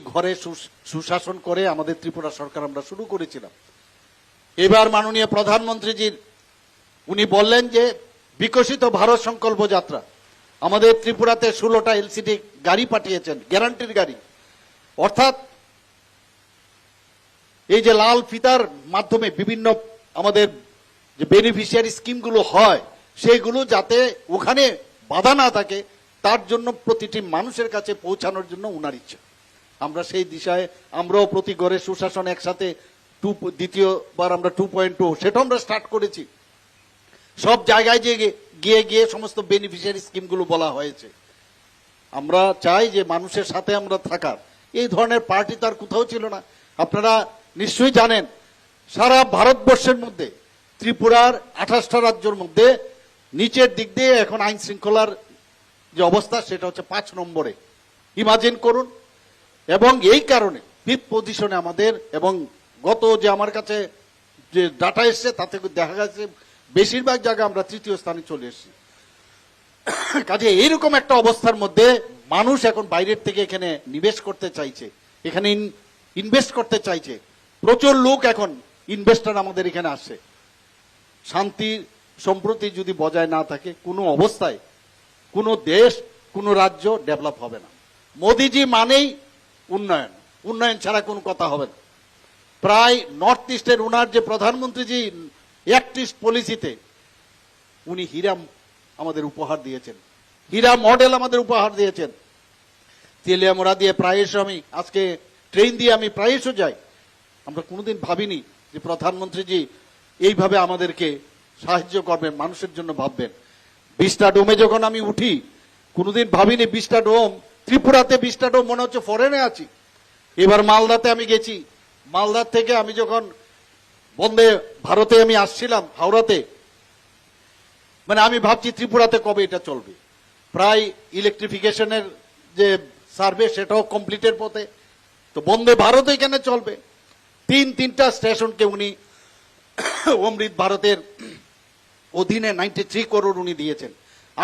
ঘরে সুশাসন করে আমাদের ত্রিপুরা সরকার আমরা শুরু করেছিলাম। এবার মাননীয় প্রধানমন্ত্রীজির, উনি বললেন যে বিকশিত ভারত সংকল্প যাত্রা। আমাদের ত্রিপুরাতে ষোলোটা এলসিডি গাড়ি পাঠিয়েছেন, গ্যারান্টির গাড়ি। অর্থাৎ এই যে লাল ফিতার মাধ্যমে বিভিন্ন আমাদের যে বেনিফিশিয়ারি স্কিমগুলো হয় সেইগুলো যাতে ওখানে বাধা না থাকে, তার জন্য প্রতিটি মানুষের কাছে পৌঁছানোর জন্য উনার ইচ্ছা। আমরা সেই দিশায় আমরাও প্রতি ঘরে সুশাসন একসাথে টু, দ্বিতীয়বার আমরা টু পয়েন্ট টু সেটাও আমরা স্টার্ট করেছি। সব জায়গায় যে গিয়ে গিয়ে সমস্ত বেনিফিশিয়ারি স্কিমগুলো বলা হয়েছে। আমরা চাই যে মানুষের সাথে আমরা থাকার। এই ধরনের পার্টি তো আর কোথাও ছিল না। আপনারা নিশ্চয়ই জানেন, সারা ভারতবর্ষের মধ্যে, ত্রিপুরার আঠাশটা রাজ্যের মধ্যে নিচের দিক দিয়ে এখন আইন শৃঙ্খলার যে অবস্থা, সেটা হচ্ছে পাঁচ নম্বরে। ইমাজিন করুন এবং এই কারণে ফিফথ পজিশনে আমাদের এবং গত যে আমার কাছে যে ডাটা এসছে তাতে দেখা গেছে, বেশিরভাগ জায়গায় আমরা তৃতীয় স্থানে চলে এসেছি। কাজে এইরকম একটা অবস্থার মধ্যে মানুষ এখন বাইরের থেকে এখানে নিবেশ করতে চাইছে, এখানে ইনভেস্ট করতে চাইছে। প্রচুর লোক এখন ইনভেস্টার আমাদের এখানে আসে। শান্তি, সম্প্রতি যদি বজায় না থাকে, কোনো অবস্থায় কোনো দেশ, কোনো রাজ্য ডেভেলপ হবে না। মোদিজি মানেই উন্নয়ন। উন্নয়ন ছাড়া কোনো কথা হবে না। প্রায় নর্থ ইস্টের উনার যে প্রধানমন্ত্রীজি ইস্ট পলিসিতে উনি হীরা আমাদের উপহার দিয়েছেন। হীরা মডেল আমাদের উপহার দিয়েছেন। তেলিয়ামোড়া দিয়ে প্রায়শ আমি, আজকে ট্রেন দিয়ে আমি প্রায়শ যাই। আমরা কোনোদিন ভাবিনি যে প্রধানমন্ত্রীজি এইভাবে আমাদেরকে সাহায্য করবেন মানুষের জন্য ভাববেন। বিশটা ডোমে যখন আমি উঠি, কোনোদিন ভাবিনি বিশটা ডোম ত্রিপুরাতে বিশটা মনে হচ্ছে ফরেনে আছি। এবার মালদাতে আমি গেছি। মালদার থেকে আমি যখন বন্দে ভারতে আমি আসছিলাম, হাওড়াতে মানে আমি ভাবছি ত্রিপুরাতে কবে এটা চলবে। প্রায় ইলেকট্রিফিকেশনের যে সার্ভে সেটাও কমপ্লিটের পথে। তো বন্দে ভারত এখানে চলবে। তিন, তিনটা স্টেশনকে উনি অমৃত ভারতের অধীনে নাইনটি থ্রি করোড় উনি দিয়েছেন।